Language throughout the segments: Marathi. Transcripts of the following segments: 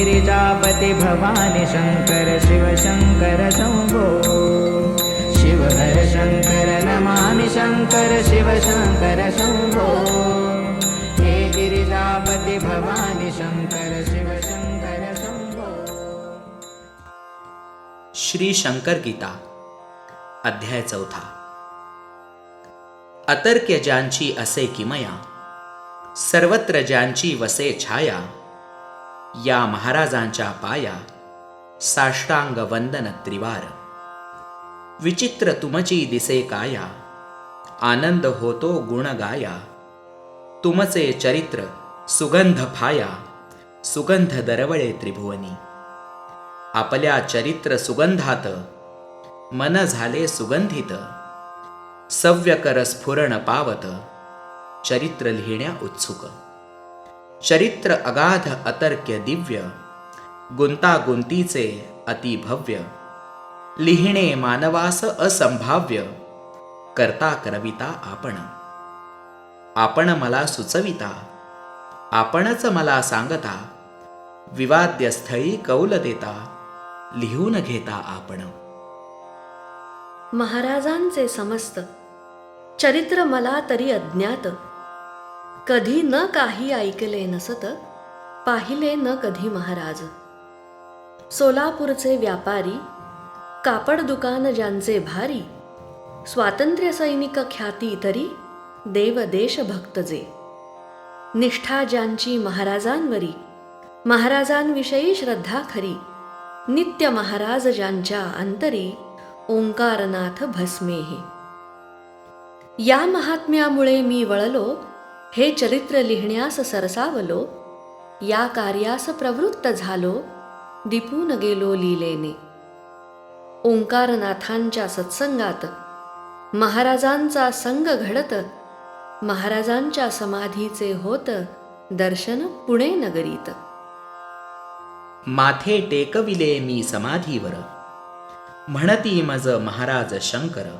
गिरिजापति भवानि शङ्कर शिव शङ्कर शम्भो शिव हर शङ्कर नमामि शङ्कर शिव शङ्कर शम्भो हे गिरिजापति भवानि शङ्कर शिव शङ्कर शम्भो श्री शंकर गीता अध्याय चौथा। अतर्क्य ज्यांची असे किमया सर्वत्र ज्यांची वसे छाया या महाराजांच्या पाया साष्टांग वंदन त्रिवार. विचित्र तुमची दिसे काया आनंद होतो गुण गाया तुमचे चरित्र सुगंध फाया सुगंध दरवळे त्रिभुवनी. आपल्या चरित्र सुगंधात मन झाले सुगंधित सव्यकर स्फुरण पावत चरित्र लिहिण्या उत्सुक. चरित्र अगाध अतर्क्य दिव्य गुंतागुंतीचे अतिभव्य लिहिणे मानवास असंभाव्य करता करविता आपण. आपण मला सुचविता आपणच मला सांगता विवाद्यस्थळी कौल देता लिहून घेता आपण. महाराजांचे समस्त चरित्र मला तरी अज्ञात. कधी न काही ऐकले नसत पाहिले न कधी महाराज. सोलापूरचे व्यापारी कापड दुकान ज्यांचे भारी स्वातंत्र्य सैनिक ख्याती तरी देव देशभक्त जे निष्ठा ज्यांची महाराजांवरी महाराजांविषयी श्रद्धा खरी नित्य महाराज ज्यांच्या अंतरी ओंकारनाथ भस्मेहे. या महात्म्यामुळे मी वळलो हे चरित्र लिहिण्यास सरसावलो या कार्यास प्रवृत्त झालो दिपून गेलो लीलेने. ओंकारनाथांच्या सत्संगात महाराजांचा संग घडत महाराजांच्या समाधीचे होत दर्शन पुणे नगरीत. माथे टेकविले मी समाधीवर. म्हणती मज महाराज शंकर.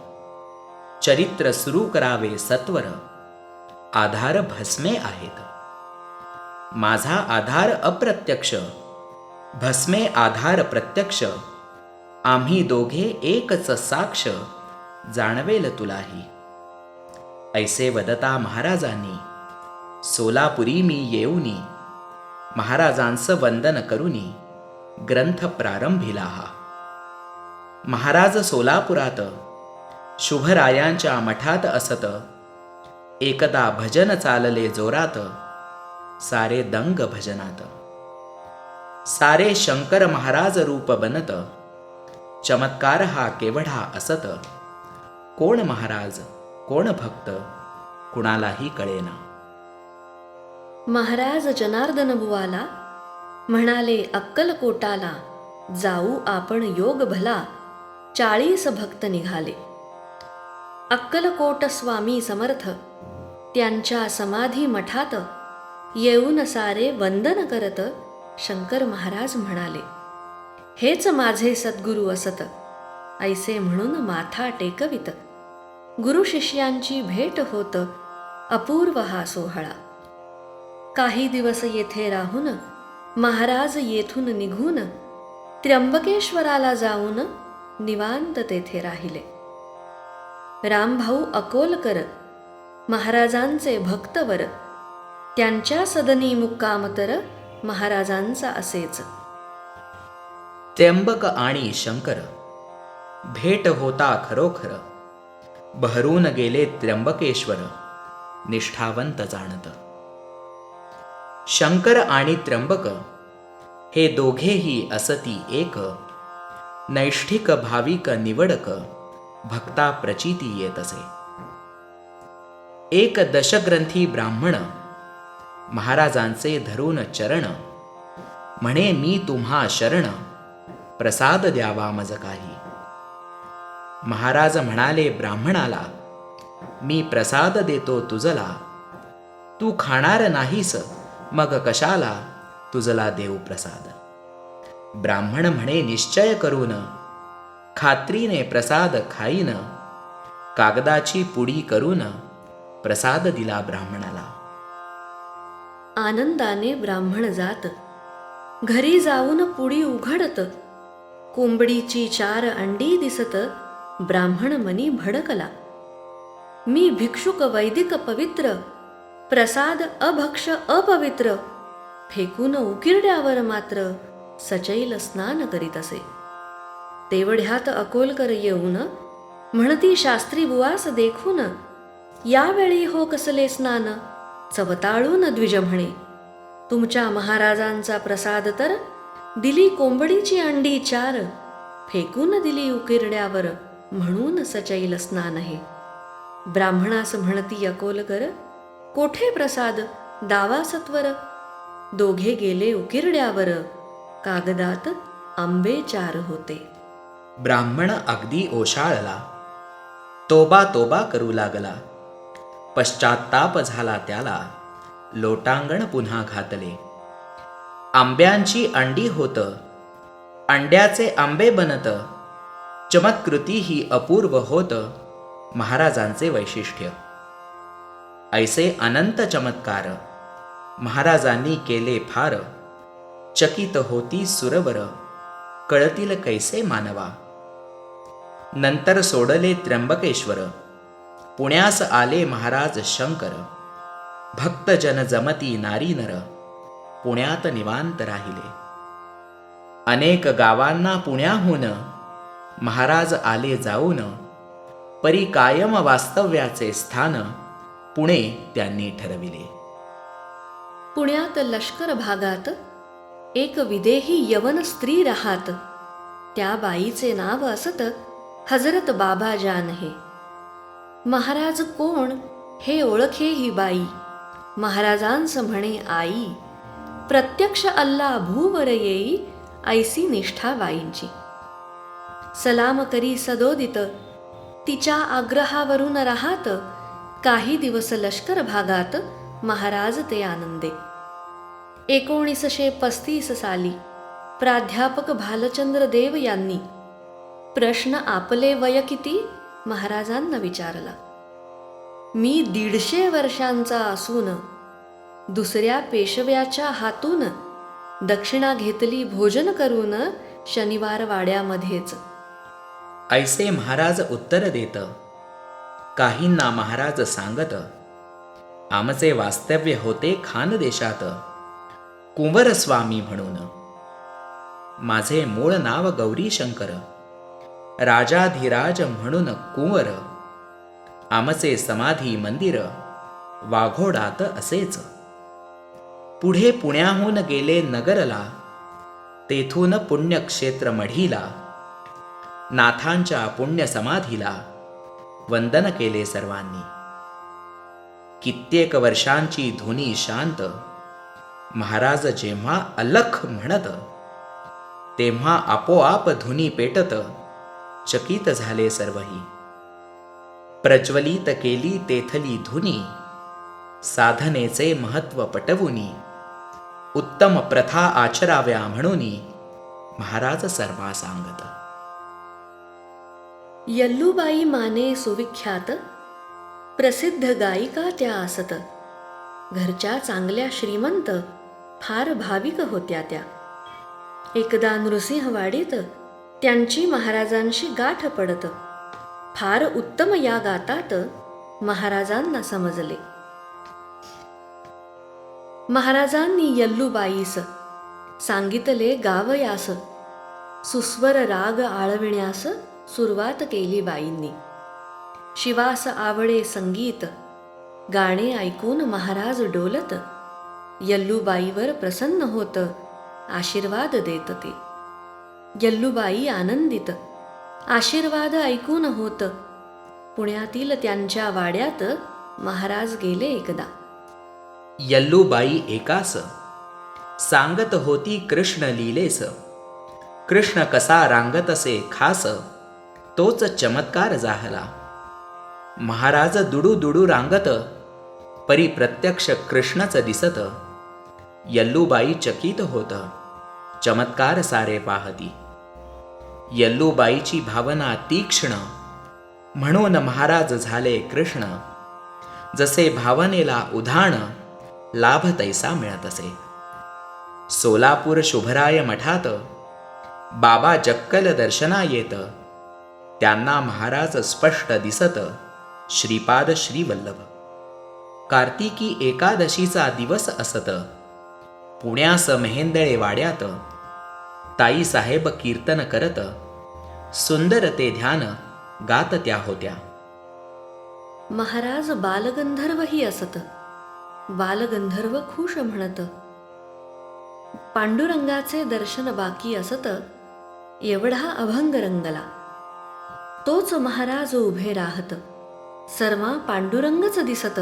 चरित्र सुरू करावे सत्वर. आधार भस्मे आहेत. माझा आधार अप्रत्यक्ष भस्मे आधार प्रत्यक्ष आम्ही दोघे एकच साक्ष जाणवेल तुलाही. ऐसे वदता महाराजांनी सोलापुरी मी येऊनी महाराजांचं वंदन करुनी ग्रंथ प्रारंभिला. हा महाराज सोलापुरात शुभरायांच्या मठात असत एकदा भजन चालले जोरात सारे दंग भजनात. सारे शंकर महाराज रूप बनत चमत्कार हा केवढा असत. कोण महाराज कोण भक्त कुणालाही कळेना. महाराज जनार्दन बुवाला म्हणाले अक्कलकोटाला जाऊ आपण योग भला. चाळीस भक्त निघाले. अक्कलकोट स्वामी समर्थ त्यांच्या समाधी मठात येऊन सारे वंदन करत शंकर महाराज म्हणाले हेच माझे सद्गुरू असत ऐसे म्हणून माथा टेकवित. गुरु शिष्यांची भेट होत अपूर्व हा सोहळा. काही दिवस येथे राहून महाराज येथून निघून त्र्यंबकेश्वराला जाऊन निवांत तेथे राहिले. रामभाऊ अकोलकर महाराजांचे भक्तवर. त्यांच्या सदनी मुक्काम तर महाराजांचा असेच. त्र्यंबक आणि शंकर. भेट होता खरोखर. बहरून गेले त्र्यंबकेश्वर. निष्ठावंत जाणत. शंकर आणि त्र्यंबक हे दोघेही असती एक. नैष्ठिक भाविक निवडक. भक्ता प्रचिती येत असे. एक दशग्रंथी ब्राह्मण. महाराजांचे धरून चरण. म्हणे मी तुम्हा शरण. प्रसाद द्यावा मज काही. महाराज म्हणाले ब्राह्मणाला मी प्रसाद देतो तुझला. तू खाणार नाहीस मग कशाला तुझला देऊ प्रसाद? ब्राह्मण म्हणे निश्चय करून. खात्रीने प्रसाद खाईन. कागदाची पुडी करून. प्रसाद दिला ब्राह्मणाला. आनंदाने ब्राह्मण जात. घरी जाऊन पुडी उघडत. कोंबडीची चार अंडी दिसत. ब्राह्मण मनी भडकला. मी भिक्षुक वैदिक पवित्र. प्रसाद अभक्ष अपवित्र. फेकून उकिरड्यावर मात्र सचैल स्नान करीत असे. तेवढ्यात अकोलकर येऊन म्हणती शास्त्री बुवास देखून यावेळी हो कसले स्नान? चवताळून द्विज म्हणे. तुमच्या महाराजांचा प्रसाद तर? दिली कोंबडीची अंडी चार. फेकून दिली उकिरड्यावर म्हणून सचैल स्नान हे ब्राह्मणास म्हणती अकोलकर कोठे प्रसाद? दावा सत्वर दोघे गेले उकिरड्यावर कागदात आंबे चार होते. ब्राह्मण अगदी ओशाळला. तोबा तोबा करू लागला. पश्चात्ताप झाला त्याला. लोटांगण पुन्हा घातले. आंब्यांची अंडी होत. अंड्याचे आंबे बनत. चमत्कृती ही अपूर्व होत. महाराजांचे वैशिष्ट्य. ऐसे अनंत चमत्कार. महाराजांनी केले फार. चकित होती सुरवर. कळतील कैसे मानवा. नंतर सोडले त्र्यंबकेश्वर. पुण्यास आले महाराज शंकर. भक्तजन जमती नारी नर. पुण्यात निवांत राहिले. अनेक गावांना पुण्याहून महाराज आले जाऊन. परी कायम वास्तव्याचे स्थान पुणे त्यांनी ठरविले. पुण्यात लष्कर भागात एक विदेही यवन स्त्री राहात. त्या बाईचे नाव असत हजरत बाबा जान हे महाराज कोण हे ओळखे ही बाई. महाराजांस म्हणे आई प्रत्यक्ष अल्ला भूवर येई ऐसी निष्ठा बाईंची. सलाम करी सदोदित तिच्या आग्रहावरून राहत काही दिवस लष्कर भागात महाराज ते आनंदे. एकोणीसशे पस्तीस साली प्राध्यापक भालचंद्र देव यांनी प्रश्न आपले वय किती? महाराजांना विचारला मी दीडशे वर्षांचा असून दुसऱ्या पेशव्याच्या हातून दक्षिणा घेतली भोजन करून शनिवार वाड्यामध्येच. ऐसे महाराज उत्तर देत काहींना महाराज सांगत आमचे वास्तव्य होते खानदेशात देशात कुंवरस्वामी म्हणून. माझे मूळ नाव गौरी शंकर राजाधिराज म्हणून कुंवर. आमचे समाधी मंदिर वाघोडात असेच. पुढे पुण्याहून गेले नगरला तेथून पुण्यक्षेत्र मढीला नाथांच्या पुण्यसमाधीला वंदन केले सर्वांनी. कित्येक वर्षांची धुनी शांत महाराज जेव्हा अलख म्हणत तेव्हा आपोआप धुनी पेटत चकित झाले सर्वही. प्रज्वलित केली तेथली धुनी साधनेचे महत्त्व पटवुनी उत्तम प्रथा आचराव्या म्हणून महाराज सर्वा सांगत. यल्लूबाई माने सुविख्यात प्रसिद्ध गायिका त्या असत. घरच्या चांगल्या श्रीमंत फार भाविक होत्या त्या. एकदा नृसिंहवाडीत त्यांची महाराजांशी गाठ पडत. फार उत्तम या गातात महाराजांना समजले. महाराजांनी यल्लूबाईस सांगितले गावयास सुस्वर राग आळविण्यास सुरुवात केली बाईंनी. शिवास आवडे संगीत गाणे ऐकून महाराज डोलत. यल्लूबाईवर प्रसन्न होत आशीर्वाद देत ते. यल्लूबाई आनंदित. आशीर्वाद ऐकून होत. पुण्यातील त्यांच्या वाड्यात महाराज गेले एकदा. यल्लूबाई एकास. सांगत होती कृष्ण लीलेस. कृष्ण कसा रांगत असे खास. तोच चमत्कार जाहला महाराज दुडू दुडू रांगत. परी प्रत्यक्ष कृष्णच दिसत. यल्लूबाई चकित होत. चमत्कार सारे पाहती. यल्लूबाईची भावना तीक्ष्ण. म्हणून महाराज झाले कृष्ण. जसे भावनेला उधाण लाभ तैसा मिळत असे सोलापूर शुभराय मठात बाबा जक्कल दर्शना येत त्यांना महाराज स्पष्ट दिसत श्रीपाद श्रीवल्लभ. कार्तिकी एकादशीचा दिवस असत. पुण्यास मेहेंदळे वाड्यात ताई साहेब कीर्तन करत सुंदर ते ध्यान गात त्या होत्या. महाराज बालगंधर्वही असत. बालगंधर्व खुश म्हणत पांडुरंगाचे दर्शन बाकी असत एवढा अभंग रंगला. तोच महाराज उभे राहत सर्वा पांडुरंगच दिसत.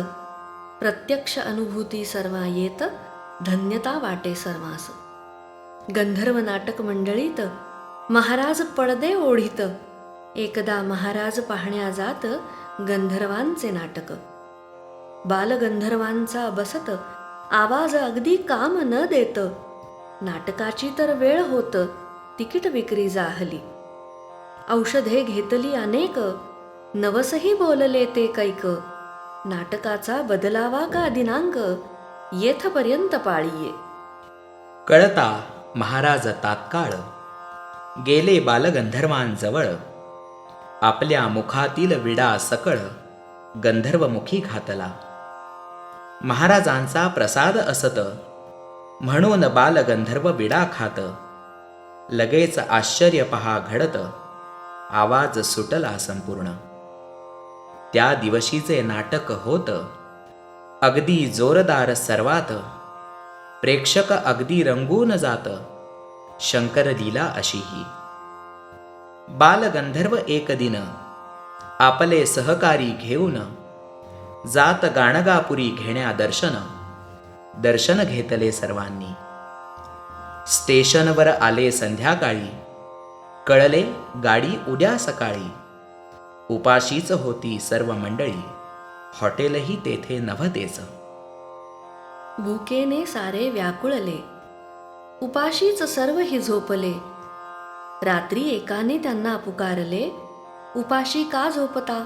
प्रत्यक्ष अनुभूती सर्वा येत धन्यता वाटे सर्वास. गंधर्व नाटक मंडळीत महाराज पडदे ओढीत. एकदा महाराज पाहण्या जात गंधर्वांचे नाटक. बालगंधर्वांचा बसत आवाज अगदी काम न देत. नाटकाची तर वेळ होत तिकीट विक्री जाहली. औषधे घेतली अनेक नवसही बोलले ते कैक. नाटकाचा बदलावा का दिनांक येथपर्यंत पाळीये. कळता? महाराज तात्काळ गेले बालगंधर्वांजवळ. आपल्या मुखातील विडा सकळ गंधर्वमुखी घातला. महाराजांचा प्रसाद असत म्हणून बालगंधर्व विडा खात. लगेच आश्चर्य पहा घडत आवाज सुटला संपूर्ण. त्या दिवशीचे नाटक होत अगदी जोरदार सर्वात प्रेक्षक अगदी रंगून जात. शंकर लीला अशीही बालगंधर्व एक दिन आपले सहकारी घेऊन जात गाणगापुरी घेण्या दर्शन. दर्शन घेतले सर्वांनी. स्टेशनवर आले संध्याकाळी. कळले गाडी उद्या सकाळी. उपाशीच होती सर्व मंडळी. हॉटेलही तेथे नव्हतेच. भुकेने सारे व्याकुळले. उपाशीच सर्व ही झोपले. रात्री एकाने त्यांना पुकारले उपाशी का झोपता?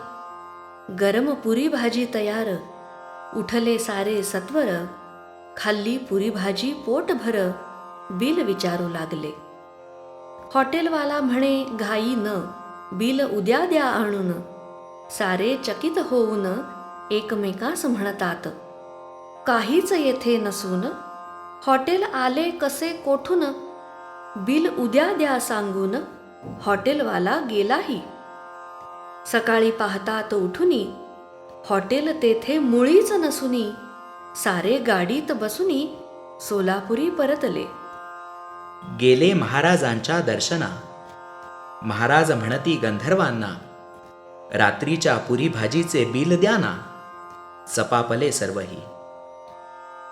गरम पुरी भाजी तयार. उठले सारे सत्वर. खाल्ली पुरी भाजी पोट भर. बिल विचारू लागले. हॉटेलवाला म्हणे घाई न. बिल उद्या द्या आणून. सारे चकित होऊन एकमेकास म्हणतात. काहीच येथे नसून. हॉटेल आले कसे कोठून? बिल उद्या द्या सांगून हॉटेलवाला गेलाही. सकाळी पाहतात उठुनी. हॉटेल तेथे मुळीच नसुनी. सारे गाडीत बसुनी सोलापुरी परतले. गेले महाराजांच्या दर्शना. महाराज म्हणती गंधर्वांना रात्रीच्या पुरी भाजीचे बिल द्या ना. चपापले सर्वही.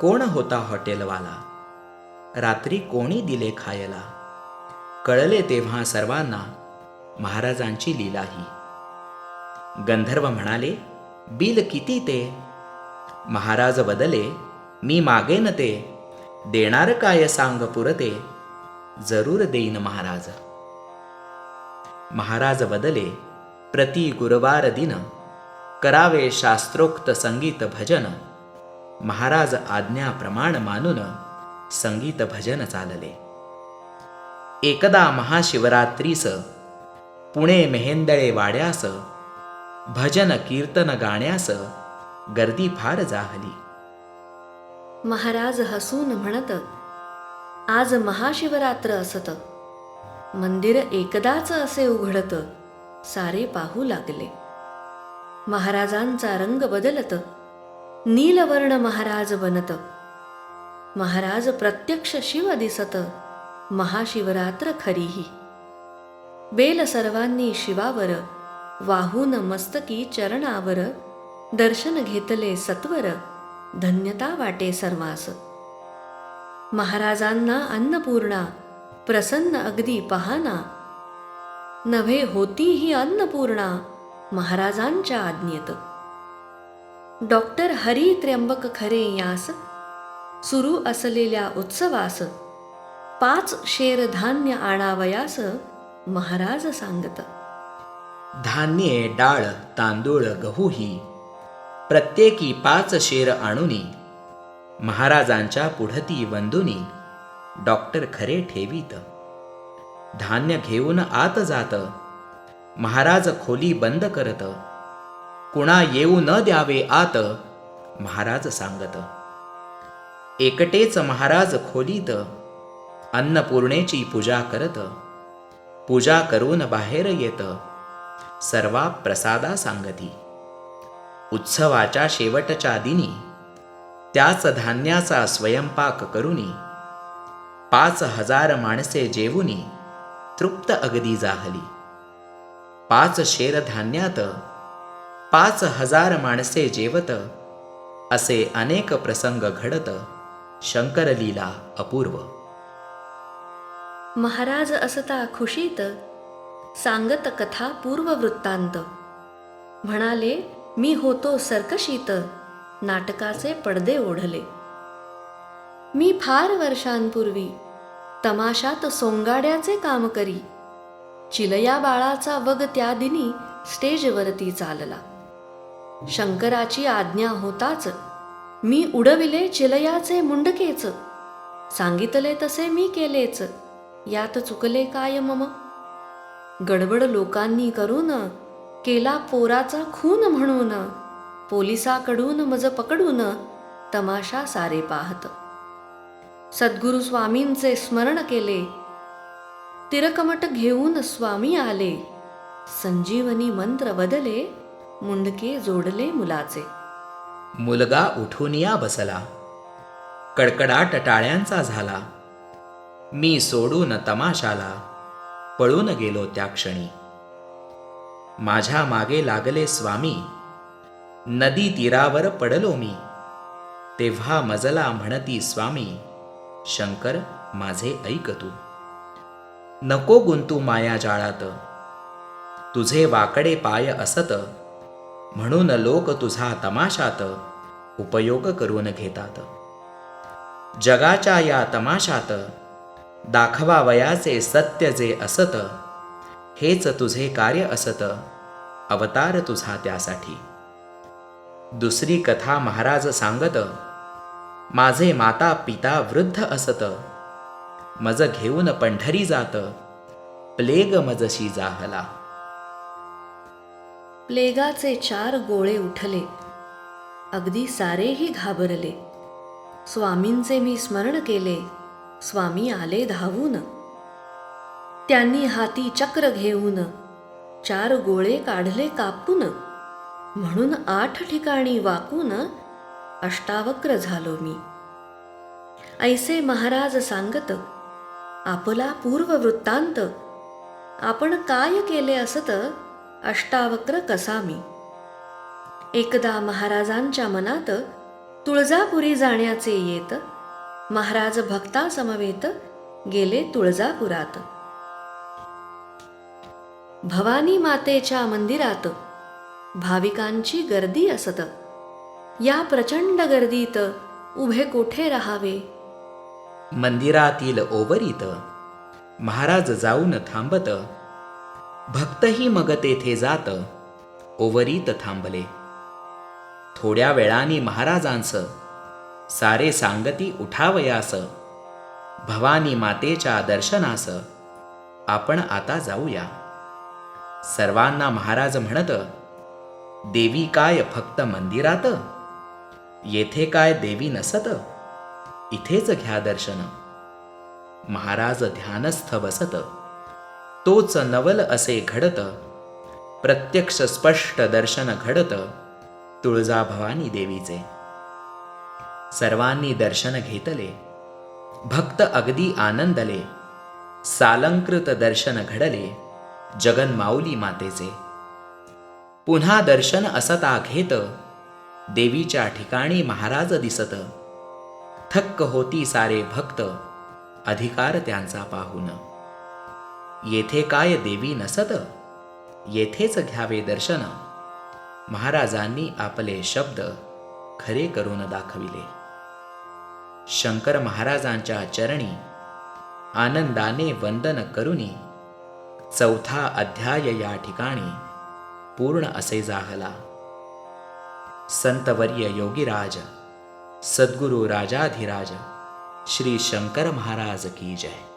कोण होता हॉटेलवाला? रात्री कोणी दिले खायला? कळले तेव्हा सर्वांना महाराजांची लीलाही. गंधर्व म्हणाले बिल किती ते? महाराज बदले मी मागेन ते. देणार काय सांग पुरते जरूर देईन महाराज. महाराज बदले प्रति गुरुवार दिन करावे शास्त्रोक्त संगीत भजन महाराज आज्ञा प्रमाण मानून संगीत भजन चालले. एकदा महाशिवरात्रीस पुणे मेहेंदळे वाड्यास भजन कीर्तन गाण्यास गर्दी फार जाहली. महाराज हसून म्हणत आज महाशिवरात्र असत. मंदिर एकदाच असे उघडत. सारे पाहू लागले. महाराजांचा रंग बदलत. नीलवर्ण महाराज बनत. महाराज प्रत्यक्ष शिव दिसत. महाशिवरात्र खरीही. बेल सर्वांनी शिवावर. वाहून मस्तकी चरणावर. दर्शन घेतले सत्वर. धन्यता वाटे सर्वास. महाराजांना अन्नपूर्णा. प्रसन्न अगदी पहाना. नव्हे होती ही अन्नपूर्णा. महाराजांच्या आज्ञेत. डॉक्टर हरी त्र्यंबक खरे यास सुरू असलेल्या उत्सवास पाच शेर धान्य आणावयास महाराज सांगत. धान्ये डाळ तांदूळ गहू ही प्रत्येकी पाच शेर आणुनी महाराजांच्या पुढती वंदुनी डॉक्टर खरे ठेवीत. धान्य घेऊन आत जात महाराज खोली बंद करत कुणा येऊ न द्यावे आत महाराज सांगत एकटेच महाराज खोलीत अन्नपूर्णेची पूजा करत पूजा करून बाहेर येत सर्वा प्रसादा सांगती. उत्सवाच्या शेवटच्या दिनी त्याच धान्याचा स्वयंपाक करुनी पाच हजार माणसे जेवुनी तृप्त अगदी जाहली. पाच शेर धान्यात पाच हजार माणसे जेवत असे अनेक प्रसंग घडत शंकरलीला अपूर्व. महाराज असता खुशीत सांगत कथा पूर्व वृत्तांत म्हणाले मी होतो सर्कशीत नाटकाचे पडदे ओढले. मी फार वर्षांपूर्वी तमाशात सोंगाड्याचे काम करी. चिलया बाळाचा वग त्या दिनी स्टेजवरती चालला. शंकराची आज्ञा होताच. मी उडविले चिलयाचे मुंडकेच. सांगितले तसे मी केलेच. यात चुकले काय मम? गडबड लोकांनी करून केला पोराचा खून म्हणून. पोलिसाकडून मज पकडून तमाशा सारे पाहत. सद्गुरु स्वामींचे स्मरण केले. तिरकमट घेऊन स्वामी आले. संजीवनी मंत्र बदले. मुंडके जोडले मुलाचे. मुलगा उठून या बसला. कडकडाट टाळ्यांचा झाला. मी सोडून तमाशाला पळून गेलो त्या क्षणी. माझ्या मागे लागले स्वामी. नदी तीरावर पडलो मी. तेव्हा मजला म्हणती स्वामी शंकर माझे ऐक तू. नको गुंतू माया जाळात. तुझे वाकडे पाय असत. म्हणून लोक तुझा तमाशात उपयोग करून घेतात. जगाच्या या तमाशात दाखवावयाचे सत्य जे असत हेच तुझे कार्य असत अवतार तुझा त्यासाठी. दुसरी कथा महाराज सांगत माझे माता पिता वृद्ध असत मज घेऊन पंढरी जात प्लेग मजशी जाहला. प्लेगाचे चार गोळे उठले. अगदी सारेही घाबरले. स्वामींचे मी स्मरण केले. स्वामी आले धावून. त्यांनी हाती चक्र घेऊन चार गोळे काढले कापून. म्हणून आठ ठिकाणी वाकून अष्टावक्र झालो मी. ऐसे महाराज सांगत आपला पूर्व वृत्तांत आपण काय केले असत? अष्टावक्र कसामी. एकदा महाराजांच्या मनात तुळजापुरी जाण्याचे येत महाराज भक्तासमवेत गेले तुळजापुरात. भवानी मातेच्या मंदिरात भाविकांची गर्दी असत. या प्रचंड गर्दीत उभे कोठे राहावे? मंदिरातील ओवरीत महाराज जाऊन थांबत भक्तही मग तेथे जात ओवरीत थांबले. थोड्या वेळाने महाराजांस सारे सांगती उठावयास भवानी मातेच्या दर्शनास आपण आता जाऊया. सर्वांना महाराज म्हणत देवी काय फक्त मंदिरात? येथे काय देवी नसत? इथेच घ्या दर्शन. महाराज ध्यानस्थ बसत. तोच नवल असे घडत. प्रत्यक्ष स्पष्ट दर्शन घडत. तुळजाभवानी देवीचे. सर्वांनी दर्शन घेतले. भक्त अगदी आनंदले. सालंकृत दर्शन घडले. जगन्माऊली मातेचे. पुन्हा दर्शन असता घेत. देवीच्या ठिकाणी महाराज दिसत. थक्क होती सारे भक्त. अधिकार त्यांचा पाहून. येथे काय देवी नसत? येथेच घ्यावे दर्शन. महाराजांनी आपले शब्द खरे करून दाखविले. शंकर महाराजांच्या चरणी आनंदाने वंदन करुनी चौथा अध्याय या ठिकाणी पूर्ण असे जाहला संतवर्य योगीराज सद्गुरु राजाधिराज श्री शंकर महाराज की जय.